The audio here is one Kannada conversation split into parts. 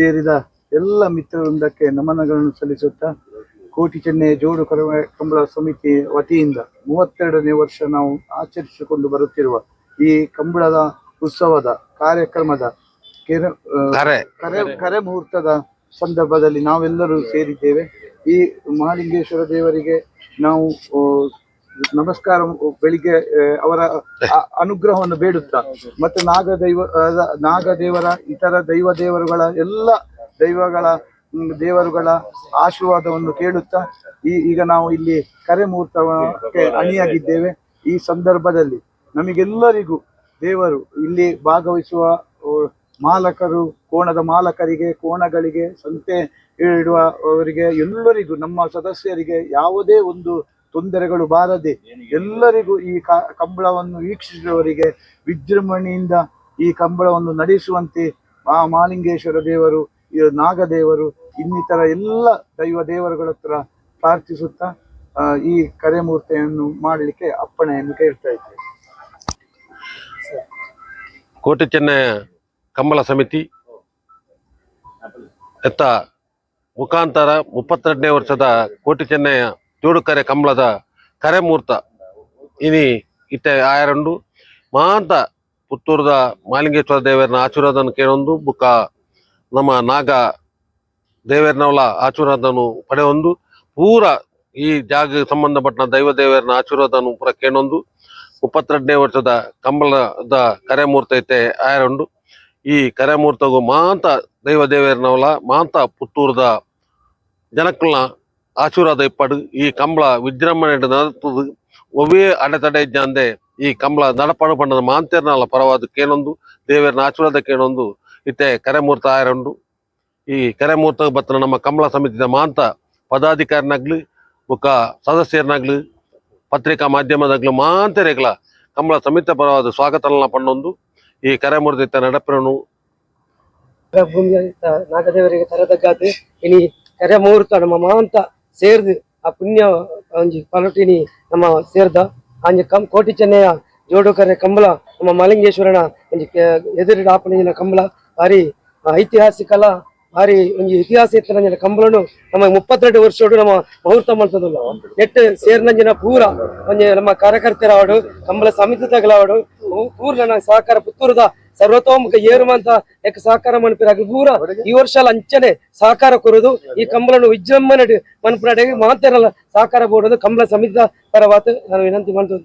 ಸೇರಿದ ಎಲ್ಲ ಮಿತ್ರವೃಂದಕ್ಕೆ ನಮನಗಳನ್ನು ಸಲ್ಲಿಸುತ್ತಾ ಕೋಟಿ ಚೆನ್ನೈ ಜೋಡು ಕರ ಕಂಬಳ ಸಮಿತಿ ವತಿಯಿಂದ ಮೂವತ್ತೆರಡನೇ ವರ್ಷ ನಾವು ಆಚರಿಸಿಕೊಂಡು ಬರುತ್ತಿರುವ ಈ ಕಂಬಳದ ಉತ್ಸವದ ಕಾರ್ಯಕ್ರಮದ ಕೆರೆ ಕರೆ. ಕರೆ ಕರೆ ಮುಹೂರ್ತದ ಸಂದರ್ಭದಲ್ಲಿ ನಾವೆಲ್ಲರೂ ಸೇರಿದ್ದೇವೆ. ಈ ಮಹಾಲಿಂಗೇಶ್ವರ ದೇವರಿಗೆ ನಾವು ಆ, ನಮಸ್ಕಾರ ಬೆಳಿಗ್ಗೆ ಅವರ ಅನುಗ್ರಹವನ್ನು ಬೇಡುತ್ತಾ. ಮತ್ತು ನಾಗದೈವ ನಾಗದೇವರ, ಇತರ ದೈವ ದೇವರುಗಳ, ಎಲ್ಲ ದೈವಗಳ ದೇವರುಗಳ ಆಶೀರ್ವಾದವನ್ನು ಕೇಳುತ್ತಾ, ಈ, ಈಗ ನಾವು ಇಲ್ಲಿ ಕರೆ ಮುಹೂರ್ತಕ್ಕೆ ಅಣಿಯಾಗಿದ್ದೇವೆ. ಈ ಸಂದರ್ಭದಲ್ಲಿ ನಮಗೆಲ್ಲರಿಗೂ ದೇವರು ಇಲ್ಲಿ ಭಾಗವಹಿಸುವ ಮಾಲಕರು, ಕೋಣದ ಮಾಲಕರಿಗೆ, ಕೋಣಗಳಿಗೆ, ಸಂತೆ ಇಡುವ ಅವರಿಗೆ, ಎಲ್ಲರಿಗೂ, ನಮ್ಮ ಸದಸ್ಯರಿಗೆ ಯಾವುದೇ ಒಂದು ತೊಂದರೆಗಳು ಬಾರದೆ ಎಲ್ಲರಿಗೂ ಈ ಕಂಬಳವನ್ನು ವೀಕ್ಷಿಸುವವರಿಗೆ ವಿಜೃಂಭಣೆಯಿಂದ ಈ ಕಂಬಳವನ್ನು ನಡೆಸುವಂತೆ ಆ ಮಾಲಿಂಗೇಶ್ವರ ದೇವರು ನಾಗದೇವರು ಇನ್ನಿತರ ಎಲ್ಲ ದೈವ ದೇವರುಗಳ ಹತ್ರ ಪ್ರಾರ್ಥಿಸುತ್ತಾ ಈ ಈ ಕರೆಮೂರ್ತಿಯನ್ನು ಮಾಡಲಿಕ್ಕೆ ಅಪ್ಪಣೆಯನ್ನು ಕೇಳ್ತಾ ಇದ್ದೇವೆ. ಕೋಟೆ ಚೆನ್ನಯ ಕಂಬಳ ಸಮಿತಿ ಎತ್ತ ಮುಖಾಂತರ ಮುಪ್ಪತ್ತೆರಡನೇ ವರ್ಷದ ಕೋಟೆ ಚೆನ್ನೈಯ ಕಂಬಳದ ಕರೆ ಮುಹೂರ್ತ ಇನಿ ಇತ್ತೆ ಆಯರಂಡು. ಮಾಂತ ಪುತ್ತೂರದ ಮಾಲಿಂಗೇಶ್ವರ ದೇವರನ ಆಶೀರ್ವಾದನ ಕೇಳೊಂದು, ಬುಕ್ಕ ನಮ್ಮ ನಾಗ ದೇವರನವಲ ಆಶೀರ್ವಾದನು ಪಡೆಯೊಂದು, ಪೂರ ಈ ಜಾಗ ಸಂಬಂಧಪಟ್ಟ ದೈವ ದೇವರನ ಆಶೀರ್ವಾದನು ಪೂರ ಕೇಳೊಂದು. ಮುಪ್ಪತ್ತೆರಡನೇ ವರ್ಷದ ಕಂಬಳದ ಕರೆಮೂರ್ತ ಐತೆ ಆಯರಂಡು. ಈ ಕರೆಮೂರ್ತಗೂ ಮಾಂತ ದೈವ ದೇವರನವಲ, ಮಾಂತ ಪುತ್ತೂರದ ಜನಕ್ಕಳ ಆಶೀರ್ವಾದ ಇಪ್ಪಡು ಈ ಕಂಬಳ ವಿಜೃಂಭಣೆ ನಡೆತದು. ಒವೇ ಅಡೆತಡೆ ಇದ್ದಂದೆ ಈ ಕಂಬಳ ನಡಪಣ ಪರವಾದ ಕೇಳೊಂದು ದೇವರನ ಆಶೀರ್ವಾದ ಕೇಳೊಂದು ಇತ್ತೆ ಕರೆಮೂರ್ತ ಆಯರಂಡು. ಈ ಕರೆಮೂರ್ತ ಬತ್ತನ ನಮ್ಮ ಕಂಬಳ ಸಮಿತಿದ ಮಾಂತ ಪದಾಧಿಕಾರಿನಾಗ್ಲಿ ಬೊಕ್ಕ ಸದಸ್ಯರನ್ನಾಗ್ಲಿ ಪತ್ರಿಕಾ ಮಾಧ್ಯಮದಾಗ್ಲಿ ಮಾಂತರೇಗ್ಲ ಕಂಬಳ ಸಮಿತಿ ಪರವಾದ ಸ್ವಾಗತನ ಪಂಡೊಂದು ಈ ಕರೆಮೂರ್ತಿ ಇತ್ತ ನಡಪಿರನು. ಭೂಮಿ ನಾಗದೇವರಿಗೆ ಕರೆ ನಮ್ಮ ಮಾಂತ ಸೇರ್ದು ಆ ಪುಣ್ಯ ಒಂಜಿ ಪಲಟಿನಿ ನಮ್ಮ ಸೇರ್ದ. ಅಂಜಿ ಕಂ ಕೋಟಿ ಚೆನ್ನಯ್ಯ ಜೋಡು ಕರೆ ಕಂಬಳ, ನಮ್ಮ ಮಲಿಂಗೇಶ್ವರನ ಒಂಜಿ ಎದುರಿಡ ಆಪಣಿನ ಕಂಬಳ, ಭಾರಿ ಐತಿಹಾಸಿಕಲ ಭಾರಿ ಒಂಜಿ ಇತಿಹಾಸ ಇತ್ತನಂಜಿನ ಕಂಬಳನು ನಮ್ಮ ಮುಪ್ಪತ್ತೆರಡು ವರ್ಷದ ನಮ್ಮ ಮುಹೂರ್ತ ಮಾಡ್ತದಲ್ಲ ಎಟ್ ಸೇರ್ನಂಜಿನ ಪೂರ ಒಂಜಿ ನಮ್ಮ ಕಾರ್ಯಕರ್ತರ ಆವಡು ಕಂಬಳ ಸಮಿತಿ ತಗಲಾವಡು ಪೂರ ನನ್ನ ಸಹಕಾರ ಪುತ್ತೂರದ ಸರ್ವತೋಮುಖ ಏರುಮಂತ ಯಾಕ ಸಹಕಾರ ಮನಪಿರಾಗಿ ಪೂರ ಈ ವರ್ಷ ಅಂಚನೆ ಸಹಕಾರ ಕೊರೋದು ಈ ಕಂಬಳನ್ನು ವಿಜೃಂಭಣೆ ಮನ್ಪುರಾಡಿಗೆ ಮಾತ್ರ ಸಹಕಾರ ಬೋಡೋದು ಕಂಬಳ ಸಮಿತಿ ತರವಾತ ನಾನು ವಿನಂತಿ ಮಾಡ್ತೇನೆ.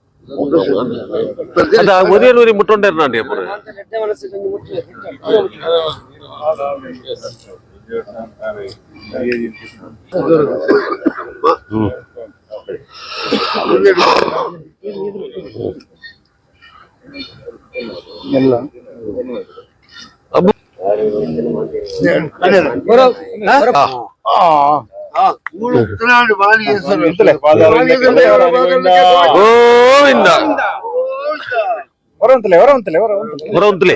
ഒരേ ഒരു മുട്ടുണ്ട് തരണേ അപ്പുറം ആ ഊളുത്തനാട് വാലിയേശ്വരൻ ഓ ಗೋವಿಂದ ಹೊರಂತಲೆ ಹೊರಂತಲೆ ಹೊರಂತಲೆ ಬರೋಂತಲೇ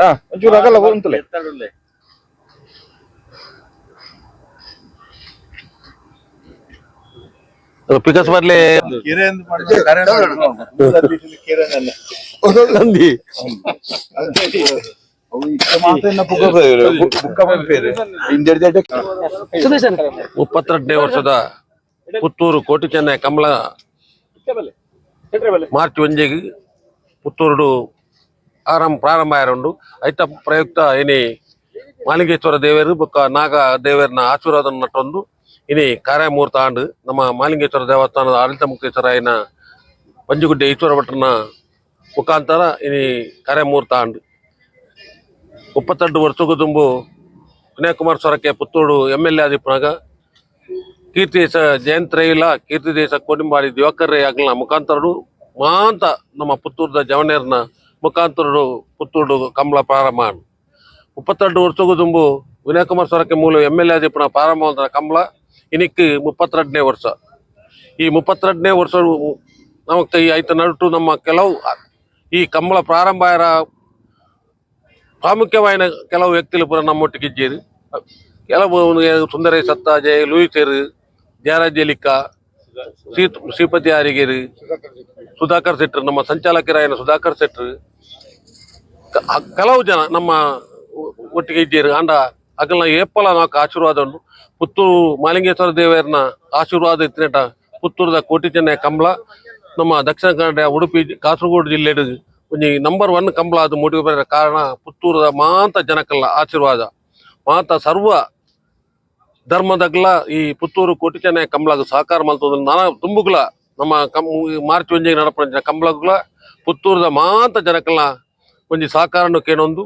ಹಾ ಒಂಚೂರು ಪಿಕಸ್ ಬರ್ಲಿ. ನಂದಿ. ವರ್ಷದ ಪುತ್ತೂರು ಕೋಟಿ ಚೆನ್ನೈ ಕಮಲ ಮಾರ್ಚ್ ಒಂಜಿಗೆ ಪುತ್ತೂರು ಆರಂಭ ಪ್ರಾರಂಭ ಆಯರುಂಡು ಐತ ಪ್ರಯುಕ್ತ ಇನಿ ಮಾಲಿಂಗೇಶ್ವರ ದೇವರು ಬೊಕ್ಕ ನಾಗ ದೇವರನ ಆಶೀರ್ವಾದ ನಟ್ಟೊಂದು ಇನಿ ಕಾರ್ಯಮೂರ್ತ ಆಂಡು ನಮ್ಮ ಮಾಲಿಂಗೇಶ್ವರ ದೇವಸ್ಥಾನದ ಆಡಳಿತ ಮುಕ್ತೇಶ್ವರ ಆಯ್ನ ಪಂಜುಗುಡ್ಡೆ ಈಶ್ವರ ಭಟ್ರನ ಮುಖಾಂತರ ಇನಿ ಕಾರ್ಯಮೂರ್ತ ಆಂಡು ಮುಪ್ಪತ್ತೆರಡು ವರ್ಷಕ್ಕೂ ತುಂಬು ವಿನಯಕುಮಾರ್ ಸ್ವರಕ್ಕೆ ಪುತ್ತೂರು ಎಂ ಎಲ್ ಎ ಆದಿಪ್ಪನಾಗ ಕೀರ್ತಿ ದೇಶ ಕೀರ್ತಿದೇಶ ರೈಲ ಕೀರ್ತಿ ದೇಶ ಕೋಡಿಂಬಾರಿ ದಿವಾಕರ್ ಆಗ್ಲ ಮುಖಾಂತರಡು ಮಾಂತ ನಮ್ಮ ಪುತ್ತೂರ್ದ ಜವನೇರ್ನ ಮುಖಾಂತರರು ಪುತ್ತೂರು ಕಂಬಳ ಪ್ರಾರಂಭ ಮುಪ್ಪತ್ತೆರಡು ವರ್ಷಗೂ ತುಂಬು ವಿನಯಕುಮಾರ್ ಸ್ವರಕ್ಕೆ ಮೂಲ ಎಂ ಎಲ್ ಎ ಆದಿಪ್ಪನ ಪ್ರಾರಂಭವಾದ ಕಂಬಳ ಇನ್ನಿಕ್ಕಿ ಮುಪ್ಪತ್ತೆರಡನೇ ವರ್ಷ. ಈ ಮುಪ್ಪತ್ತೆರಡನೇ ವರ್ಷ ನಮಗೆ ಈ ಐತ ನಡುಟು ನಮ್ಮ ಕೆಲವು ಈ ಕಂಬಳ ಪ್ರಾರಂಭ ಆಯ್ರ ಪ್ರಾಮುಖ್ಯವಾದ ಕೆಲವು ವ್ಯಕ್ತಿಗಳು ಪೂರ ನಮ್ಮೊಟ್ಟಿಗೆ ಇದ್ದೀರಿ. ಕೆಲವು ಸುಂದರೇಶ್ ಸತ್ತಾಜೆ ಲೂಯಿಸೇರು ಜಯರಾಜ್ ಜಲಿಕ ಶ್ರೀ ಶ್ರೀಪತಿ ಆರಿಗೇರಿ ಸುಧಾಕರ್ ಶೆಟ್ಟರು, ನಮ್ಮ ಸಂಚಾಲಕರಾಯನ ಸುಧಾಕರ್ ಶೆಟ್ಟರು ಕೆಲವು ಜನ ನಮ್ಮ ಒಟ್ಟಿಗೆ ಇದ್ದೀರಿ. ಅಂಡ ಅಗಲ ಏಪಲ ನಾಲ್ಕು ಆಶೀರ್ವಾದ ಪುತ್ತೂರು ಮಾಲಿಂಗೇಶ್ವರ ದೇವರನ್ನ ಆಶೀರ್ವಾದ ಇತ್ತಿನಟ ಪುತ್ತೂರದ ಕೋಟಿ ಚೆನ್ನೈ ಕಂಬಳ, ನಮ್ಮ ದಕ್ಷಿಣ ಕನ್ನಡ ಉಡುಪಿ ಕಾಸರಗೋಡು ಜಿಲ್ಲೆಡು ಒಂಜಿ ನಂಬರ್ ಒನ್ ಕಂಬಳ ಅದು ಮೂಟಿಗೆ ಬರೋ ಕಾರಣ ಪುತ್ತೂರದ ಮಾಂತ ಜನಕ್ಕಲ್ಲ ಆಶೀರ್ವಾದ. ಮಾತ ಸರ್ವ ಧರ್ಮದಗ್ಲ ಈ ಪುತ್ತೂರು ಕೋಟಿ ಚೆನ್ನೈ ಕಂಬಳಗ ಸಹಕಾರ ಮಲ್ತದ ನಾನಾ ತುಂಬುಗ್ಲ ನಮ್ಮ ಕಂ ಮಾರ್ಚ್ ಒಂಜಿಗೆ ನಡಪಂಚಿನ ಕಂಬಳಗ್ಲ, ಪುತ್ತೂರದ ಮಾಂತ ಜನಕ್ಕಲ್ಲ ಒಂಜಿ ಸಹಕಾರನು ಕೇಳೊಂದು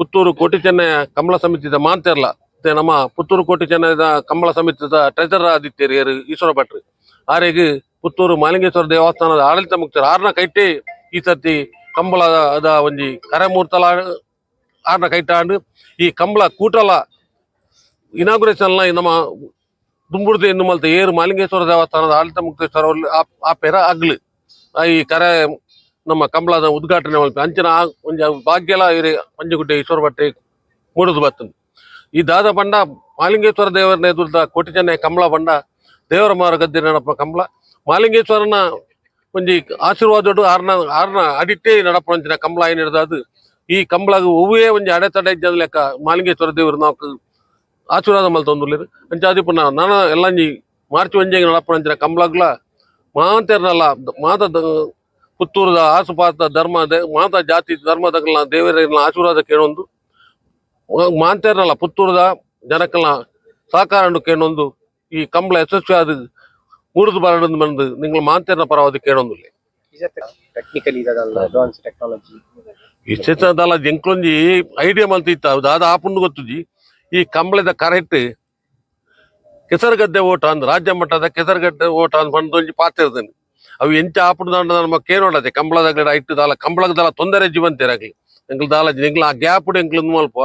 ಪುತ್ತೂರು ಕೋಟಿ ಚೆನ್ನೈ ಕಂಬಳ ಸಮಿತಿದ ಮಾಂತೆರ್ಲ ನಮ್ಮ ಪುತ್ತೂರು ಕೋಟಿ ಚೆನ್ನೈದ ಕಂಬಳ ಸಮಿತಿದ ಟ್ರೆಜರರ್ ಆದಿತ್ಯರು ಯಾರು ಈಶ್ವರ ಭಟ್ರು. ಆರೆಗೆ ಪುತ್ತೂರು ಮಾಲಿಂಗೇಶ್ವರ ದೇವಸ್ಥಾನದ ಆಡಳಿತ ಮುಕ್ತರು ಆರ್ನ ಕೈಟೆ ಈ ಸರ್ತಿ ಕಂಬಳದ ಒಂಜಿ ಕರೆಮೂರ್ತಲ ಆರ್ನ ಕೈಟಾಂಡು ಈ ಕಂಬಳ ಕೂಟಲ ಇನಾಗುರೇಷನ್ ನಮ್ಮ ದುಂಬುಡ್ದು ಎನ್ನು ಮಲ್ತ ಏರು ಮಾಲಿಂಗೇಶ್ವರ ದೇವಸ್ಥಾನದ ಆಡಳಿತ ಮುಕ್ತೇಶ್ವರ ಆ- ಪೆರ ಅಗ್ಲು. ಈ ಕರೆ ನಮ್ಮ ಕಂಬಳದ ಉದ್ಘಾಟನೆ ಮಲ್ಪೆ ಅಂಚಿನ ಒಂಜಿ ಭಾಗ್ಯಲ ಇರಿ ಪಂಜಗುಡ್ಡೆ ಈಶ್ವರ ಬಟ್ಟೆ ಮೂಡುದು ಬರ್ತದೆ ಈ ದಾದ ಬಂಡ ಮಾಲಿಂಗೇಶ್ವರ ದೇವರನ್ನ ಎದುರ್ದ ಕೋಟಿ ಚೆನ್ನೈ ಕಂಬಳ ಬಂಡ ದೇವರ ಮಾರ ಗದ್ದೆ ನಡಪ ಕಂಬಳ. ಮಾಲಿಂಗೇಶ್ವರನ ಒಂಜಿ ಆಶೀರ್ವಾದ ಆರ್ನ ಆರ್ನ ಅಡಿಟ್ಟೆ ನಡಪಂಚಿನ ಕಂಬಳ ಏನಿಡ್ದು ಅದು. ಈ ಕಂಬಳಗ ಹೂವೇ ಒಂಜಿ ಅಡೆತಡೆ ಇದ್ದ ಲೆಕ್ಕ ಮಾಲಿಂಗೇಶ್ವರ ದೇವರು ನಾವು ಅಂಚಾದಿಪ್ಪು ಪುನಃ ನಾನು ಎಲ್ಲಂಜಿ ಮಾರ್ಚ್ ಒಂಜಿಗೆ ನಡಪಂಚಿನ ಕಂಬಳಗ್ಲ ಮಾತೇರ್ನಲ್ಲ ಮಾತ ಪುತ್ತೂರದ ಆಸುಪಾತ ಧರ್ಮ ಮಾತ ಜಾತಿ ಧರ್ಮದಗಳ ದೇವರ ಆಶೀರ್ವಾದ ಕೇಳೊಂದು. ಮಾಂತೇರ್ನಲ್ಲ ಪುತ್ತೂರದ ಜನಕ್ಕಲ್ಲ ಸಹಕಾರ ಕೇಳೊಂದು. ಈ ಕಂಬಳ ಯಶಸ್ವಿ ಆದ ಮೂಡುದು ಬರಡು ಬಂದು ನಿಂಗಳ ಮಾಂತೇರ್ನ ಪರವಾದ ಕೇಳೊಂದುಲ್ಲೆ ಟೆಕ್ನಿಕಲಿ ಇದಲ್ಲ ಅಡ್ವಾನ್ಸ್ ಟೆಕ್ನಾಲಜಿ ಇಷ್ಟೆಲ್ಲ ಎಂಕ್ಲೊಂಜಿ ಐಡಿಯಾ ಮಲ್ತಿತ್ತ. ಆಪುಂಡು ಗೊತ್ತುಜಿ. ಈ ಕಂಬಳದ ಕರೆಕ್ಟ್ ಕೆಸರುಗದ್ದೆ ಓಟ ಅಂದ್ ರಾಜ್ಯ ಮಟ್ಟದ ಕೆಸರುಗದ್ದೆ ಓಟ ಅಂದ್ ಬಂದೊಂಜಿ ಪಾತ್ರ ಇರ್ತೇನೆ ಅವು ಎಂಚ ಆಪುಂಡು ದಾಂಡ ನಮ್ಮ ಕೇನೋಡದೆ ಕಂಬಳದ ಗಿಡ ಇಟ್ಟು ದಾಲ, ಕಂಬಳದ ತೊಂದರೆ ಜೀವಂತಿರಾಗ್ಲಿ ಎಂಗ್ಲ ದಾಲ ಎಂಗ್ಲ ಆ ಗ್ಯಾಪ್ ಎಂಗ್ಲ ಮಲ್ಪ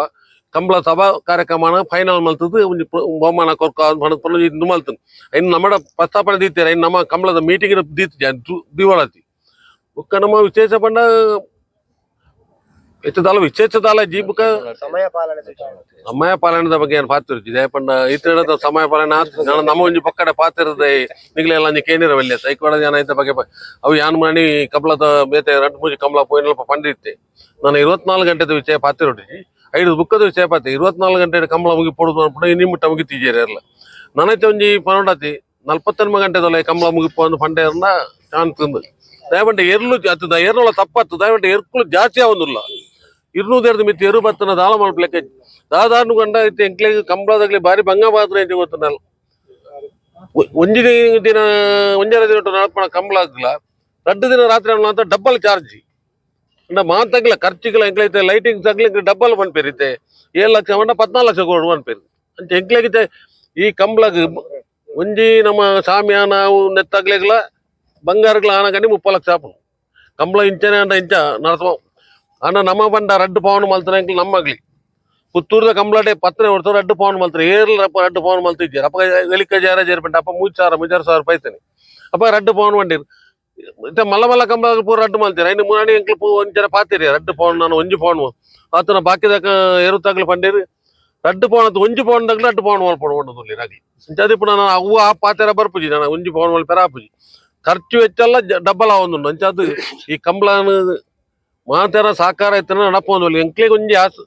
ಕಂಬಳ ಸಭಾ ಕಾರ್ಯಕ್ರಮನ ಫೈನಲ್ ಮಲ್ತದ್ದು ಒಂಜಿ ಬಹುಮಾನ ಕೊರ್ಕ ಪಣದು ಇದು ಮಲ್ತನ್ ಇನ್ನು ನಮ್ಮ ಪ್ರಸ್ತಾಪನೆ ದೀತೀರ. ಇನ್ನು ನಮ್ಮ ಕಂಬಳದ ಮೀಟಿಂಗ್ ದೀತಿ ದಿವಾಳತಿ. ಒಕ್ಕ ನಮ್ಮ ವಿಶೇಷ ಪಂಡ ಇತ್ತದಾಲ ವಿಶೇಷದಾಲ ಜೀಬಕ ಸಮಯ ಪಾಲನೆ ಸಮಯ ಪಾಲನೆದ ಬಗ್ಗೆ ಏನು ಪಾತಿರ್ತಿದೆ ಪಂಡ ಇತರ ಸಮಯ ಪಾಲನೆ ನಾನು ನಮ್ಮ ಒಂಜಿ ಪಕ್ಕಡೆ ಪಾತಿರದೆ ನಿಗ್ಲೆಲ್ಲ ನೀ ಕೇನಿರ ಸೈಕೋಡ ಜನ ಐತ ಬಗ್ಗೆ ಅವು ಯಾನ್ ಮಾಡಿ ಕಬ್ಲದ ಮೇತೆ ರಂಟ್ ಮೂಜಿ ಕಂಬಳ ಪೋಯಿನಲ್ಪ ಪಂಡಿತ್ತೆ. ನಾನು ಇರುವತ್ನಾಲ್ಕು ಗಂಟೆದ ವಿಷಯ ಪಾತಿರೊಟ್ಟಿಜಿ ಐದು ಬುಕ್ಕದ ವಿಷಯ ಪಾತಿ ಇರುವತ್ನಾಲ್ಕು ಗಂಟೆ ಕಂಬಳ ಮುಗಿ ಪೊಡುದು ಅನ್ಪುಣ ಮುಗಿ ತೀಜೇರಿ ಎಲ್ಲ ನನೈತೆ ಒಂಜಿ ಪನ್ನೊಂಡತಿ ನಲ್ಪತ್ತೊಂದು ಗಂಟೆದಲ್ಲ ಕಮಲ ಮುಗಿಪೋ ಒಂದು ಪಂಡೆ ಅನ್ನ ಚಾನ್ ತಿಂದು ದಯಪಂಡ ಎರ್ಲು ಅತ್ತದ ಎರ್ನೊಳ ತಪ್ಪತ್ತು. ದಯವಿಟ್ಟು ಎರ್ಕುಲು ಜಾಸ್ತಿ ಆವೊಂದುಲ್ಲ. ಎರು ಬತ್ತನ ದಾಳ ಮಲ್ಪಲೆಕ್ಕ ದಾದಾರ್ನು ಗಂಡ ಐತೆ ಎಂಕ್ಲೆಗ್ ಕಂಬಳದಾಗ್ಲಿ ಬಾರಿ ಭಂಗ ಬಾದ್ರ ಐತೆ ನಾನು. ಒಂದಿನ ದಿನ ಒಂದೆರ ದಿನ ನಡಪಣ ಕಂಬಳ ಆಗಲ್ಲ ರಡ್ಡು ದಿನ ರಾತ್ರಿ ಅಂತ ಡಬ್ಬಲ್ ಚಾರ್ಜ್. ಅಂಡ ಮಾತಾಗ್ಲ ಖರ್ಚಿಗಳ ಎಂಕ್ಲೈತೆ ಲೈಟಿಂಗ್ ತಗ್ಲಿಕ್ಕೆ ಡಬ್ಬಲ್ ಪನ್ಪೇರಿತೆ ಏಳು ಲಕ್ಷ ಮಂಡ ಪದ್ನಾಲ್ಕು ಲಕ್ಷ ಕೊಡು ಪನ್ಪೇರಿ ಅಂತ ಎಂಕ್ಲೆಗಿತೆ ಈ ಕಂಬಳಕ್ಕೆ ಒಂಜಿ ನಮ್ಮ ಸಾಮ್ಯಾನ ನೆತ್ತಾಗ್ಲಿಗ್ಲ, ಬಂಗಾರಗ್ಲ ಆನಗಂಡಿ ಮುಪ್ಪ ಲಕ್ಷ ಆಪುನು ಕಂಬಳ ಇಂಚನೆ ಅಂಡ ಇಂಚ ನಡತ ಅಣ್ಣ ನಮ್ಮ ಬಂಡ ರಡ್ಡು ಪವನ್ ಮಲ್ತನ ಎಂಕ್ಲು ನಮ್ಮಗ್ಲಿ ಪುತ್ತೂರ್ದ ಕಂಬಳಡೆ ಪತ್ತನೆ ಹೊಡ್ತಾರೆ ರಡ್ಡು ಪವನ್ ಮಲ್ತಾರೆ ಏರ್ಲ ರಪ್ಪ ರಡ್ಡು ಪವನ್ ಮಲ್ತಿದ್ದೀರ ಅಪ್ಪ ಎಲಿಕ ಜಾರ ಜೇರ್ಪಂಟ ಅಪ್ಪ ಮೂರು ಸಾವಿರ ಮುಜಾರು ಸಾವಿರ ಪೈತನೆ ಅಪ್ಪ ರಡ್ಡು ಪವನ್ ಬಂದಿರು ಮತ್ತೆ ಮಲ್ಲ ಮಲ್ಲ ಕಂಬಳ ಪೂರ ರಡ್ಡು ಮಲ್ತೀರ ಇನ್ನು ಮುನಾಡಿ ಎಂಕ್ಲು ಪೂ ಒಂಚರ ಪಾತಿರಿ ರಡ್ಡು ಪವನ್ ನಾನು ಒಂಜಿ ಪವನ್ ಆತನ ಬಾಕಿದ ಎರುತ್ತಾಗ್ಲಿ ಪಂಡೇರಿ ರಡ್ಡು ಪವನ್ ಅಂತ ಒಂಜಿ ಪವನ್ ದಾಗ್ಲ ರಡ್ಡು ಪವನ್ ಮಲ್ಪಡು ಒಂದುಲ್ಲಿ ರಾಗಿ ಇಂಚದಿಪ್ಪು ನಾನು ಅವು ಆ ಪಾತೆರ ಬರ್ಪುಜಿ ನಾನು ಒಂಜಿ ಪವನ್ ಮಲ್ಪೆರ ಆಪುಜಿ ಖರ್ಚು ವೆಚ್ಚೆಲ್ಲ ಜ- ಡಬ್ಬಲ್ ಆವೊಂದು ಅಂಚದು ಈ ಕಂಬಳನ ಮಾತೆರ ಸಾಕಾರ ಇತ್ತನ ನಡಪ ಒಂದು ಎಂಕ್ಲೆಗ್ ಒಂಜಿ ಆಸು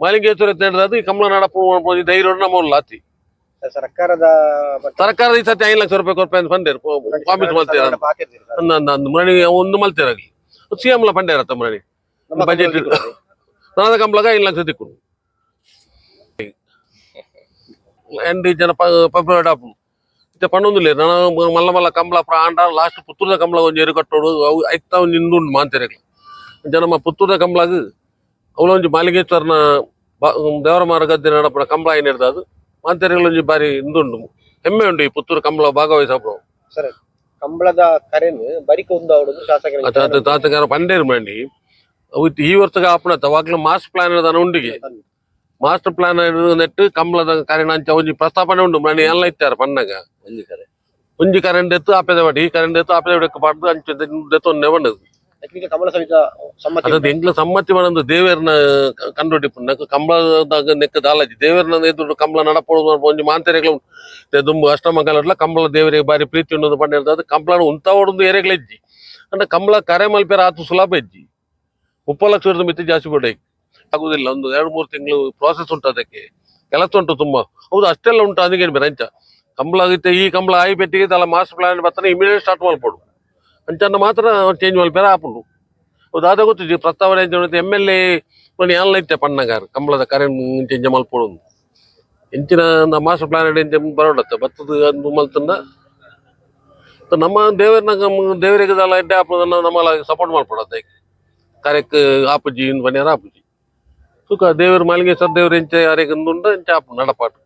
ಮಾಲಿಂಗೇಶ್ವರ ಅದು ಈ ಕಮಲ ನಡಪ ಧೈರ್ಯ ನಮ್ಮ ಲಾತಿ ಸರ್ಕಾರದ ಸರ್ಕಾರದ ಈ ಸತಿ ಐದು ಲಕ್ಷ ರೂಪಾಯಿ ಕೊಡ್ಪೆ ಅಂತ ಬಂದೇರು ಕಾಂಬಿಸ್ ಮಲ್ತೀರ ಮರಣಿ ಒಂದು ಮಲ್ತೀರಾಗ್ಲಿ ಸಿ ಎಂ ಲ ಇರತ್ತ ಮರಣಿ ಬಜೆಟ್ ನನದ ಕಂಬಳಗ ಐದು ಲಕ್ಷ ದಿಕ್ಕು ಎಂಟು ಜನ ಆಪು ಇತ್ತೆ ಪಣ್ಣೊಂದಿಲ್ಲ ನಾನು ಮಲ್ಲ ಮಲ್ಲ ಕಂಬಳ ಪ್ರಾಂಡ ಲಾಸ್ಟ್ ಪುತ್ರದ ಕಂಬಳ ಒಂಜಿ ಎರು ಕಟ್ಟೋಡು ಅವು ಐತ ಒಂದು ಇಂದುಂಡು ಪುತ್ತೂರ ಜನಮ ಪುತ್ತೂರದ ಕಂಬಳಗ ಅವಳ ಒಂಜಿ ಮಾಲಿಗೇಶ್ವರನ ಬ- ದೇವರ ಮಾರ ಗದ್ದೆ ನಡಪನ ಕಂಬಳ ಏನು ಅದು. ಮಾಂತೆರೆಗ್ಲ ಬಾರಿ ಇಂದುಂಡು ಹೆಮ್ಮೆ ಉಂಟು ಈ ಪುತ್ತೂರು ಕಂಬಳ ಭಾಗವಹಿಸಪ್ಪ ಕಂಬಳದ ಕರೆನ್ ಬರಿಕ ಅದ ಅದ ತಾತಗಾರ ಪಂಡೇರು ಮಂಡಿ. ಅವು ಈ ವರ್ಷಗ ಆಪಣತ್ತ ಅವಾಗ್ಲೂ ಮಾಸ್ ಪ್ಲಾನ್ ಅದ ಉಂಡಿಗೆ. ಮಾಸ್ಟರ್ ಪ್ಲಾನ್ ನೆಟ್ಟು ಕಂಬಳದ ಕರೆನ್ ಅಂಚ ಒಂಜಿ ಪ್ರಸ್ತಾಪನೆ ಉಂಟು. ಮನೆ ಎಲ್ಲ ಇತ್ತಾರೆ ಪನ್ನಗ ಒಂಜಿ ಕರೆಂಟ್ ಎತ್ತು ಆಪೆದ ಬಡಿ ಈ ಕರೆಂಟ್ ಎತ್ತು ಆಪೆದ ಬಡಿ ಪಾಡ್ದು ಅಂಚ ದೆತ್ತೊನ್ನೆ ಬಂದದು ಟೆಕ್ನಿಕಲ್ ಕಮಲ ಸಮ್ಮತಿ ಅದು ಎಂಗ್ಲ ಸಮ್ಮತಿ ಮಾಡಂದು ದೇವೇರ್ನ ಕಂಡುಹಿಡಿಪು. ನಕ್ಕ ಕಂಬಳದಾಗ ನೆಕ್ಕ ದಾಲಜಿ. ದೇವೇರ್ನ ಎದುರು ಕಂಬಳ ನಡಪೋದು ಒಂಜಿ ಮಾಂತರೆಗ್ಲ ದುಂಬು ಅಷ್ಟಮಂಗಲ ಕಂಬಳ ದೇವರಿಗೆ ಬಾರಿ ಪ್ರೀತಿ ಉಣ್ಣದು ಪಂಡ ಅದು ಕಂಬಳ ಉಂತ ಹೊಡೊಂದು ಎರೆಗ್ಲೆಜ್ಜಿ ಅಂದ್ರೆ ಕಂಬಳ ಕರೆ ಮಲ್ಪೇರ ಆತು ಸುಲಭ ಇಜ್ಜಿ. ಮುಪ್ಪ ಲಕ್ಷ ಮಿತಿ ಜಾಸ್ತಿ ಬಿಡ ಆಗುದಿಲ್ಲ. ಒಂದು ಎರಡು ಮೂರು ತಿಂಗಳು ಪ್ರಾಸೆಸ್ ಉಂಟು ಅದಕ್ಕೆ. ಕೆಲಸ ಉಂಟು ತುಂಬಾ. ಹೌದು ಅಷ್ಟೆಲ್ಲ ಉಂಟು ಅದಕ್ಕೆ ಬೇರೆ ಅಂಚ. ಕಂಬಳ ಆಗುತ್ತೆ ಈ ಕಂಬಳ ಆಯಿ ಪೆಟ್ಟಿಗೆ ಮಾಸ್ಟರ್ ಪ್ಲಾನ್ ಬರ್ತಾನೆ ಇಮಿಡಿಯೇಟ್ ಸ್ಟಾರ್ಟ್ ಮಾಡ್ಕೊಡು. ಅಂಚನ್ನ ಮಾತ್ರ ಚೇಂಜ್ ಮಲ್ಪೇರ ಆಪುಂಡು ಹೌದು, ಅದ ಗೊತ್ತಿದೆ ಪ್ರಸ್ತಾವನೆ ಎಂ ಎಲ್ ಎ ಮನೆ ಎಲ್ಲ ಇತ್ತೆ ಕಂಬಳದ ಕರೆಂಟ್ ಚೇಂಜ್ ಮಲ್ಪೋಡು ಎಂಚಿನ ಮಾಸ್ಟರ್ ಪ್ಲಾನ್ ಅಡಿ ಬರೋಡತ್ತೆ ಬತ್ತದ ಅಂದು ಮಲ್ತಂದ, ತ ನಮ್ಮ ದೇವರನ್ನ ದೇವರಿಗೆ ದಲ್ಲ ಎಡ್ಡೆ ಆಪದನ್ನ ನಮ್ಮಲ್ಲ ಸಪೋರ್ಟ್ ಮಾಡ್ಕೊಡತ್ತೆ ಕರೆಕ್ ಆಪುಜಿ ಪನ್ಯಾರ ಆಪುಜಿ. ಸುಖ, ದೇವರ ಮಾಲಿಂಗೇಶ್ವರ ದೇವ್ರ ಎಂಚ ಯಾರಿಗೆ ಎಂಚ ಆಪು ನಡಪಾಟು